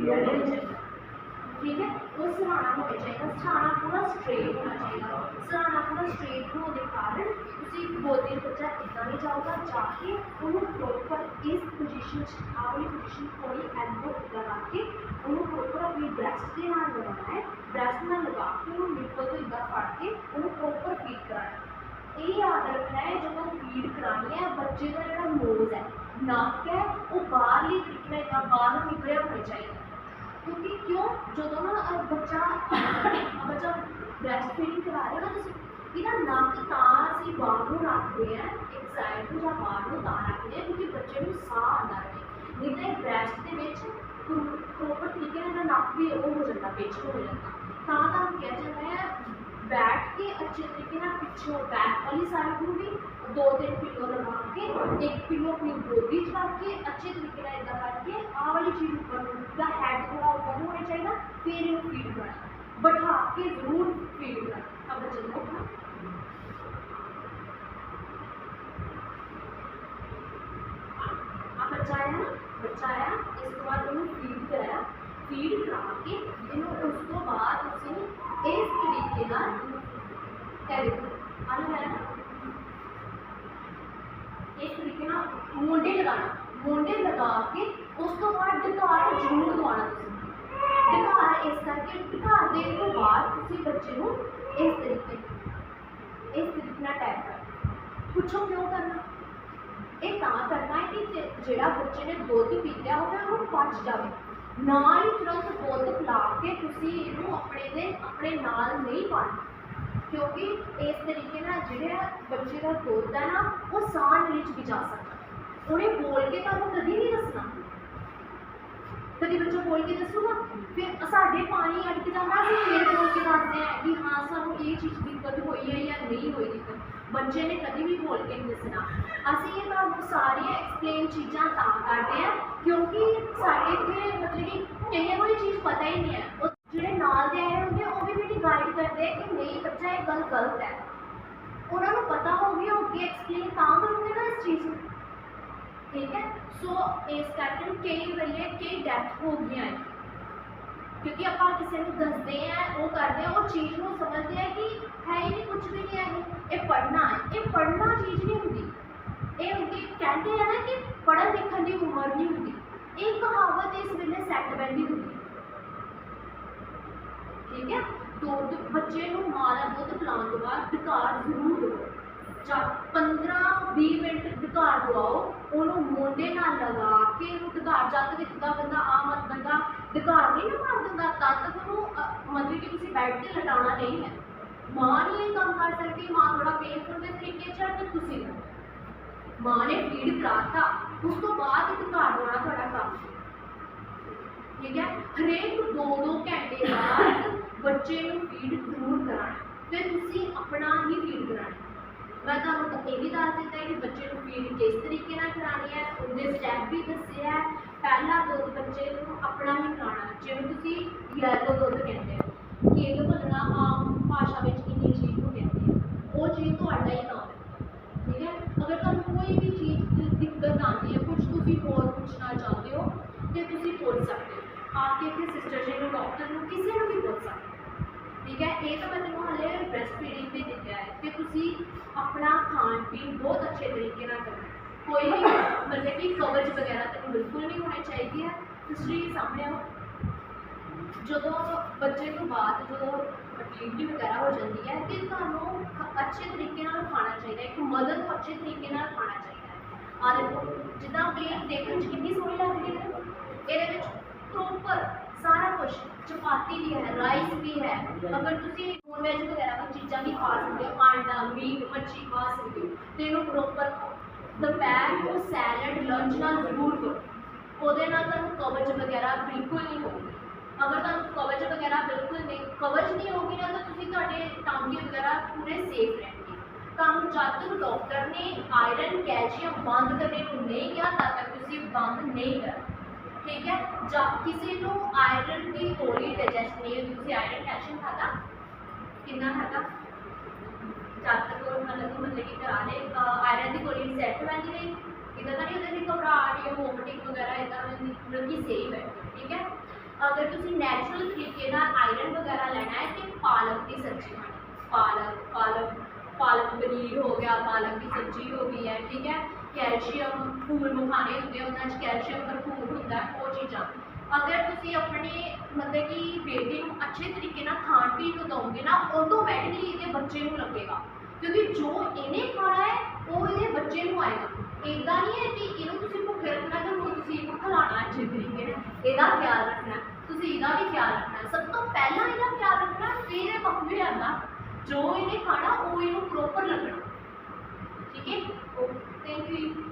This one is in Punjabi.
ਹੋਣਾ ਚਾਹੀਦਾ ਠੀਕ ਹੈ ਉਹ ਸਰਾਣਾ ਹੋਣਾ ਚਾਹੀਦਾ ਸਰਾਣਾ ਪੂਰਾ ਸਟ੍ਰੇਟ ਹੋਣਾ ਚਾਹੀਦਾ ਸਰਾਣਾ ਪੂਰਾ ਸਟ੍ਰੇਟ ਹੋਣ ਦੇ ਕਾਰਨ ਤੁਸੀਂ ਗੋਦੀ ਬੱਚਾ ਇੱਦਾਂ ਨਹੀਂ ਜਾਊਗਾ ਜਾ ਕੇ ਉਹਨੂੰ ਪ੍ਰੋਪਰ ਇਸ ਪੋਜੀਸ਼ਨ 'ਚ ਆਹ ਪੋਜੀਸ਼ਨ ਥੋੜੀ ਐਲਬੋ ਉੱਤੇ ਰੱਖ ਕੇ ਉਹਨੂੰ ਪ੍ਰੋਪਰ ਆਪਣੀ ਬ੍ਰੈਸਟ ਦੇ ਨਾਲ ਲਗਾਉਣਾ ਹੈ ਬ੍ਰੈਸਟ ਨਾਲ ਲਗਾ ਕੇ ਉਹਨੂੰ ਨਿੱਪਲ ਤੋਂ ਇੱਦਾਂ ਫੜ ਕੇ ਉਹਨੂੰ ਪ੍ਰੋਪਰ ਫੀਡ ਕਰਾਉਣਾ ਇਹ ਯਾਦ ਰੱਖਣਾ ਹੈ ਜਦੋਂ ਫੀਡ ਕਰਾਉਣੀ ਹੈ ਬੱਚੇ ਦਾ ਜਿਹੜਾ ਨੋਜ਼ ਹੈ ਨੱਕ ਹੈ ਉਹ ਬਾਹਰਲੀ ਤਰੀਕੇ ਨਾਲ ਬਾਹਰ ਨਿਕਲਿਆ ਹੋਣਾ ਚਾਹੀਦਾ ਕਿਉਂਕਿ ਕਿਉਂ? ਜਦੋਂ ਨਾ ਅਹ ਬੱਚਾ ਬੱਚਾ ਬ੍ਰੈਸਟ ਫੀਡਿੰਗ ਕਰਾ ਰਿਹਾ ਨਾ, ਤੁਸੀਂ ਇਹਦਾ ਨੱਕ ਤਾਂ ਅਸੀਂ ਬਾਹਰ ਨੂੰ ਰੱਖਦੇ ਆ ਇੱਕ ਸਾਈਡ ਨੂੰ ਜਾਂ ਬਾਹਰ ਨੂੰ ਤਾਂ ਰੱਖਦੇ ਆ ਕਿਉਂਕਿ ਬੱਚੇ ਨੂੰ ਸਾਹ ਆਉਂਦਾ ਰਹੇ। ਨਹੀਂ ਤਾਂ ਬ੍ਰੈਸਟ ਦੇ ਵਿੱਚ ਪ੍ਰੋਪਰ ਤਰੀਕੇ ਨਾਲ ਇਹਦਾ ਨੱਕ ਵੀ ਉਹ ਹੋ ਜਾਂਦਾ, ਵਿੱਚ ਹੋ ਜਾਂਦਾ। ਤਾਂ ਤਾਂ ਕਿਹਾ ਜਾਂਦਾ ਹੈ, ਬੈਠ ਕੇ ਅੱਛੇ ਤਰੀਕੇ ਨਾਲ ਪਿੱਛੋਂ ਬੈਕ ਵਾਲੀ ਸਾਈਡ ਨੂੰ ਵੀ ਦੋ ਤਿੰਨ ਪਿੱਲੋ ਲਗਾ ਕੇ ਇੱਕ ਪਿੱਲੋ ਆਪਣੀ ਗੋਦੀ 'ਚ ਰੱਖ ਕੇ ਅੱਛੇ ਤਰੀਕੇ ਨਾਲ ਇਦਾਂ ਕਰਕੇ ਆਹ ਵਾਲੀ ਚੀਜ਼ ਉੱਪਰ ਨੂੰ ਦਾ ਹੈਡ ਥੋੜਾ ਉੱਪਰ ਨੂੰ ਹੋਣਾ ਚਾਹੀਦਾ ਫਿਰ ਇਹਨੂੰ ਫੀਡ ਕਰਨਾ ਬਿਠਾ ਕੇ ਜ਼ਰੂਰ ਫੀਡ ਕਰਨਾ ਅਬ ਬੱਚੇ ਨੂੰ ਬਿਠਾ ਆ ਬੱਚਾ ਹੈ ਨਾ ਬੱਚਾ ਹੈ ਇਸ ਤੋਂ ਬਾਅਦ ਉਹਨੂੰ ਫੀਡ ਕਰਾਇਆ ਫੀਡ ਕਰਾ ਕੇ ਇਹਨੂੰ ਉਸ ਤੋਂ ਬਾਅਦ ਤੁਸੀਂ ਇਸ ਤਰੀਕੇ ਨਾਲ ਇਹ ਦੇਖੋ ਆਲੂ ਹੈ ਨਾ ਇਸ ਤਰੀਕੇ ਨਾਲ ਮੋਢੇ ਲਗਾਣਾ ਮੋਢੇ ਲਗਾ ਕੇ ਉਸ ਤੋਂ ਬਾਅਦ ਢਕਾਰ ਜ਼ਰੂਰ ਦਵਾਉਣਾ ਤੁਸੀਂ। ਢਕਾਰ ਇਸ ਕਰਕੇ ਢਕਾਰ ਦੇਣ ਤੋਂ ਬਾਅਦ ਤੁਸੀਂ ਬੱਚੇ ਨੂੰ ਇਸ ਤਰੀਕੇ ਇਸ ਤਰੀਕੇ ਨਾਲ ਟੈਪ ਕਰਨਾ ਪੁੱਛੋ ਕਿਉਂ ਕਰਨਾ? ਇਹ ਤਾਂ ਕਰਨਾ ਹੈ ਕਿ ਜਿਹੜਾ ਬੱਚੇ ਨੇ ਦੁੱਧ ਪੀਤਾ ਹੋਵੇ, ਉਹਨੂੰ ਪਚ ਜਾਵੇ। ਨਾਲ ਹੀ ਤੁਰੰਤ ਦੁੱਧ ਪਿਲਾ ਕੇ ਤੁਸੀਂ ਇਹਨੂੰ ਆਪਣੇ ਦੇ ਆਪਣੇ ਨਾਲ ਨਹੀਂ ਪਾਣਾ ਕਿਉਂਕਿ ਇਸ ਤਰੀਕੇ ਨਾਲ ਜਿਹੜਾ ਬੱਚੇ ਦਾ ਦੁੱਧ ਹੈ ਨਾ ਉਹ ਸਾਹ ਨਲੀ ਚ ਵੀ ਜਾ ਸਕਦਾ ਉਹਨੇ ਬੋਲ ਕੇ ਤੁਹਾਨੂੰ ਕਦੀ ਨਹੀਂ ਦੱਸਣਾ ਕਦੀ ਬੱਚਾ ਬੋਲ ਕੇ ਦੱਸੂਗਾ ਫਿਰ ਸਾਡੇ ਪਾਣੀ ਅਟਕ ਜਾਂਦਾ ਅਸੀਂ ਫਿਰ ਬੋਲ ਕੇ ਦੱਸਦੇ ਆ ਕਿ ਹਾਂ ਸਾਨੂੰ ਇਹ ਚੀਜ਼ ਦੀ ਦਿੱਕਤ ਹੋਈ ਹੈ ਜਾਂ ਨਹੀਂ ਹੋਈ ਦਿੱਕਤ ਬੱਚੇ ਨੇ ਕਦੀ ਵੀ ਬੋਲ ਕੇ ਨਹੀਂ ਦੱਸਣਾ ਅਸੀਂ ਇਹ ਤੁਹਾਨੂੰ ਸਾਰੀਆਂ ਐਕਸਪਲੇਨ ਚੀਜ਼ਾਂ ਤਾਂ ਕਰਦੇ ਆ ਕਿਉਂਕਿ ਸਾਡੇ ਇੱਥੇ ਮਤਲਬ ਕਿ ਕਈਆਂ ਨੂੰ ਇਹ ਚੀਜ਼ ਪਤਾ ਹੀ ਨਹੀਂ ਹੈ ਉਹ ਜਿਹੜੇ ਨਾਲ ਦੇ ਆਏ ਹੁੰਦੇ ਆ, ਗਾਈਡ ਕਰਦੇ ਆ ਕਿ ਨਹੀਂ ਬੱਚਾ ਇਹ ਗੱਲ ਗਲਤ ਹੈ। ਉਹਨਾਂ ਨੂੰ ਪਤਾ ਹੋਊਗੀ ਉਹ ਅੱਗੇ ਐਕਸਪਲੇਨ ਤਾਂ ਕਰੂਗੇ ਨਾ ਇਸ ਚੀਜ਼ ਨੂੰ। ਠੀਕ ਹੈ? ਸੋ ਇਸ ਕਰਕੇ ਕਈ ਵੇਲੇ ਕਈ ਡੈਥ ਹੋ ਗਈਆਂ ਹੈ ਕਿਉਂਕਿ ਆਪਾਂ ਕਿਸੇ ਨੂੰ ਦੱਸਦੇ ਆ ਉਹ ਕਰਦੇ ਆ ਉਹ ਚੀਜ਼ ਨੂੰ ਸਮਝਦੇ ਆ ਕਿ ਹੈ ਹੀ ਨਹੀਂ ਕੁਝ ਵੀ ਨਹੀਂ ਹੈ ਇਹ। ਇਹ ਹੈ। ਇਹ ਪੜ੍ਹਨਾ ਚੀਜ਼ ਨਹੀਂ ਹੁੰਦੀ। ਇਹ ਹੁੰਦੀ ਕਹਿੰਦੇ ਆ ਨਾ ਕਿ ਪੜ੍ਹਨ ਲਿਖਣ ਦੀ ਉਮਰ ਨਹੀਂ ਹੁੰਦੀ। ਇਹ ਕਹਾਵਤ ਇਸ ਵੇਲੇ ਸੈੱਟ ਬੈਠੀ ਹੁੰਦੀ। ਠੀਕ ਹੈ? ਦੁੱਧ ਬੱਚੇ ਨੂੰ ਮਾਂ ਦਾ ਦੁੱਧ ਪਿਲਾਉਣ ਤੋਂ ਬਾਅਦ ਢਕਾਰ ਜ਼ਰੂਰ ਦਿਓ ਜਾਂ 15-20 ਮਿੰਟ ਢਕਾਰ ਦਵਾਓ ਉਹਨੂੰ ਮੋਢੇ ਨਾਲ ਲਗਾ ਕੇ ਉਹਨੂੰ ਢਕਾਰ ਜਦ ਤੱਕ ਦਾ ਬੰਦਾ ਆਮ ਬੰਦਾ ਢਕਾਰ ਨਹੀਂ ਨਾ ਮਾਰ ਦਿੰਦਾ ਤਦ ਤੱਕ ਉਹਨੂੰ ਅ, ਮਤਲਬ ਕਿ ਤੁਸੀਂ ਬੈੱਡ ਤੇ ਲਟਾਉਣਾ ਨਹੀਂ ਹੈ। ਮਾਂ ਨਹੀਂ ਇਹ ਕੰਮ ਕਰ ਸਕਦੀ ਮਾਂ ਥੋੜਾ ਪੇਨਫੁਲ ਦੇ ਤਰੀਕੇ ਚ ਹੈ ਤੇ ਤੁਸੀਂ ਕਰੋ ਮਾਂ ਨੇ ਫੀਡ ਕਰਾਤਾ ਉਸ ਤੋਂ ਬਾਅਦ ਢਕਾਰ ਦਵਾਉਣਾ ਤੁਹਾਡਾ ਕੰਮ। ਹੈ ਠੀਕ ਹੈ? ਹਰੇਕ ਦੋ ਦੋ ਬੱਚੇ ਨੂੰ ਫੀਡ ਜ਼ਰੂਰ ਕਰਾਣਾ ਤੇ ਤੁਸੀਂ ਆਪਣਾ ਹੀ ਫੀਡ ਕਰਾਣਾ ਮੈਂ ਤੁਹਾਨੂੰ ਤਾਂ ਇਹ ਵੀ ਦੱਸ ਦਿੱਤਾ ਹੈ ਕਿ ਬੱਚੇ ਨੂੰ ਫੀਡ ਕਿਸ ਤਰੀਕੇ ਨਾਲ ਕਰਾਣੀ ਹੈ, ਉਹਦੇ ਸਟੈਪ ਵੀ ਦੱਸਿਆ ਹੈ। ਪਹਿਲਾ ਦੁੱਧ ਬੱਚੇ ਨੂੰ ਆਪਣਾ ਹੀ ਕਰਾਣਾ ਜਿਵੇਂ ਤੁਸੀਂ ਯੈਲੋ ਦੁੱਧ ਕਹਿੰਦੇ ਹੋ, ਕਿ ਇਹਨੂੰ ਬੋਲਣਾ ਆਮ ਭਾਸ਼ਾ ਵਿੱਚ ਇੰਨੀ ਚੀਜ਼ ਨੂੰ ਕਹਿੰਦੇ ਆ, ਉਹ ਚੀਜ਼ ਤੁਹਾਡਾ ਹੀ ਨਾਮ ਹੈ। ਠੀਕ ਹੈ? ਅਗਰ ਤੁਹਾਨੂੰ ਕੋਈ ਵੀ ਚੀਜ਼ ਦੀ ਦਿੱਕਤ ਆਉਂਦੀ ਹੈ ਕੁਝ ਤੁਸੀਂ ਹੋਰ ਪੁੱਛਣਾ ਚਾਹੁੰਦੇ ਹੋ, ਤੇ ਤੁਸੀਂ ਪੁੱਛ ਸਕਦੇ ਹੋ। ਆ ਕੇ ਇੱਥੇ ਸਿਸਟਰ ਜੀ ਨੂੰ ਡਾਕਟਰ ਨੂੰ ਕਿਸੇ ਨੂੰ ਵੀ ਪੁੱਛ ਸਕਦੇ ਹੋ। ਠੀਕ ਹੈ? ਇਹ ਤਾਂ ਮੈਂ ਤੁਹਾਨੂੰ ਹਾਲੇ ਬ੍ਰੈਸਟ ਫੀਡਿੰਗ ਤੇ ਦਿੱਤਾ ਹੈ ਕਿ ਤੁਸੀਂ ਆਪਣਾ ਖਾਣ ਪੀਣ ਬਹੁਤ ਅੱਛੇ ਤਰੀਕੇ ਨਾਲ ਕਰਨਾ ਕੋਈ ਵੀ ਮਤਲਬ ਕਿ ਕਵਰਜ ਵਗੈਰਾ ਤਾਂ ਬਿਲਕੁਲ ਨਹੀਂ ਹੋਣੀ ਚਾਹੀਦੀ ਹੈ। ਤੁਸੀਂ ਸਾਹਮਣੇ ਜਦੋਂ ਬੱਚੇ ਤੋਂ ਬਾਅਦ ਜਦੋਂ ਡਿਲੀਵਰੀ ਵਗੈਰਾ ਹੋ ਜਾਂਦੀ ਹੈ ਤੇ ਤੁਹਾਨੂੰ ਅੱਛੇ ਤਰੀਕੇ ਨਾਲ ਖਾਣਾ ਚਾਹੀਦਾ ਇੱਕ ਮਦਰ ਨੂੰ ਅੱਛੇ ਤਰੀਕੇ ਨਾਲ ਖਾਣਾ ਚਾਹੀਦਾ ਹੈ। ਆ ਜਿੱਦਾਂ ਪਲੇਟ ਦੇਖਣ 'ਚ ਕਿੰਨੀ ਸੋਹਣੀ ਲੱਗਦੀ ਹੈ। ਇਹਦੇ ਵਿੱਚ ਪ੍ਰੋਪਰ ਕੁਝ ਚਪਾਤੀ ਵੀ ਹੈ ਰਾਈਸ ਵੀ ਹੈ। ਅਗਰ ਤੁਸੀਂ ਨੋਨ ਵੈਜ ਵਗੈਰਾ ਦੀ ਚੀਜ਼ਾਂ ਵੀ ਖਾ ਸਕਦੇ ਹੋ, ਆਂਡਾ, ਮੀਟ, ਮੱਛੀ ਖਾ ਸਕਦੇ ਹੋ, ਤੇ ਇਹਨੂੰ ਪ੍ਰੋਪਰ ਦੁਪਹਿਰ ਨੂੰ ਸੈਲਡ ਲੰਚ ਨਾਲ ਜ਼ਰੂਰ ਕਰੋ ਉਹਦੇ ਨਾਲ ਤੁਹਾਨੂੰ ਕਵਚ ਵਗੈਰਾ ਬਿਲਕੁਲ ਨਹੀਂ ਹੋਊਗੀ। ਅਗਰ ਤੁਹਾਨੂੰ ਕਵਚ ਵਗੈਰਾ ਬਿਲਕੁਲ ਨਹੀਂ, ਕਵਚ ਨਹੀਂ ਹੋਊਗੀ ਨਾ, ਤਾਂ ਤੁਸੀਂ ਤੁਹਾਡੇ ਟਾਂਗੇ ਵਗੈਰਾ ਪੂਰੇ ਸੇਫ ਰਹਿਣਗੇ। ਤੁਹਾਨੂੰ ਜਦ ਤੱਕ ਡਾਕਟਰ ਨੇ ਆਇਰਨ ਕੈਲਸ਼ੀਅਮ ਬੰਦ ਕਰਨੇ ਨੂੰ ਨਹੀਂ ਕਿਹਾ, ਤਦ ਤੱਕ ਤੁਸੀਂ ਬੰਦ ਨਹੀਂ ਕਰਨਾ। ਠੀਕ ਹੈ? ਜਾਂ ਕਿਸੇ ਨੂੰ ਆਇਰਨ ਦੀ ਗੋਲੀ ਡਾਈਜੈਸਟ ਨਹੀਂ ਹੋਈ, ਤੁਸੀਂ ਆਇਰਨ ਕੈਲਸ਼ੀਅਮ ਖਾਦਾ ਕਿੰਨਾ ਖਾਦਾ ਜਦ ਤੱਕ ਉਹ ਮਤਲਬ ਮਤਲਬ ਕਿ ਕਰਾ ਲੇ ਆਇਰਨ ਦੀ ਗੋਲੀ ਸੈੱਟ ਬਣ ਗਈ। ਇਦਾਂ ਤਾਂ ਨਹੀਂ ਉਹਦੇ ਦੀ ਘਬਰਾਹਟ ਜਾਂ ਵੋਮਿਟਿੰਗ ਵਗੈਰਾ ਇਦਾਂ ਮਤਲਬ ਕਿ ਸਹੀ ਹੈ ਠੀਕ ਹੈ? ਅਗਰ ਤੁਸੀਂ ਨੈਚੁਰਲ ਤਰੀਕੇ ਨਾਲ ਆਇਰਨ ਵਗੈਰਾ ਲੈਣਾ ਹੈ ਤੇ ਪਾਲਕ ਦੀ ਸਬਜ਼ੀ ਖਾਣੀ। ਪਾਲਕ ਪਾਲਕ ਪਾਲਕ ਪਨੀਰ ਹੋ ਗਿਆ, ਪਾਲਕ ਦੀ ਸਬਜ਼ੀ ਹੋ ਗਈ ਹੈ, ਠੀਕ ਹੈ? ਕੈਲਸ਼ੀਅਮ ਫੂਲ ਮਖਾਣੇ ਹੁੰਦੇ ਉਹਨਾਂ 'ਚ ਕੈਲਸ਼ੀਅਮ ਭਰਪੂਰ ਹੁੰਦਾ ਉਹ ਚੀਜ਼ਾਂ। ਅਗਰ ਤੁਸੀਂ ਆਪਣੇ ਮਤਲਬ ਕਿ ਬੇਟੀ ਨੂੰ ਅੱਛੇ ਤਰੀਕੇ ਨਾਲ ਖਾਣ ਪੀਣ ਨੂੰ ਦਓਗੇ ਨਾ ਆਟੋਮੈਟਿਕਲੀ ਇਹਦੇ ਬੱਚੇ ਨੂੰ ਲੱਗੇਗਾ। ਕਿਉਂਕਿ ਜੋ ਇਹਨੇ ਖਾਣਾ ਹੈ, ਉਹ ਇਹਦੇ ਬੱਚੇ ਨੂੰ ਆਏਗਾ। ਇਦਾਂ ਨਹੀਂ ਹੈ ਕਿ ਇਹਨੂੰ ਤੁਸੀਂ ਭੁੱਖੇ ਰੱਖਣਾ ਤੇ ਹੁਣ ਤੁਸੀਂ ਇਹਨੂੰ ਖਿਲਾਉਣਾ ਅੱਛੇ ਤਰੀਕੇ ਨਾਲ। ਇਹਦਾ ਖਿਆਲ ਰੱਖਣਾ ਤੁਸੀਂ ਇਹਦਾ ਵੀ ਖਿਆਲ ਰੱਖਣਾ ਸਭ ਤੋਂ ਪਹਿਲਾਂ ਇਹਦਾ ਖਿਆਲ ਰੱਖਣਾ ਫਿਰ ਇਹ ਪੱਕਵੇ ਆਂਦਾ ਜੋ ਇਹਨੇ ਖਾਣਾ, ਉਹ ਇਹਨੂੰ ਪ੍ਰੋਪਰ ਲੱਗਣਾ। ਠੀਕ ਹੈ? three.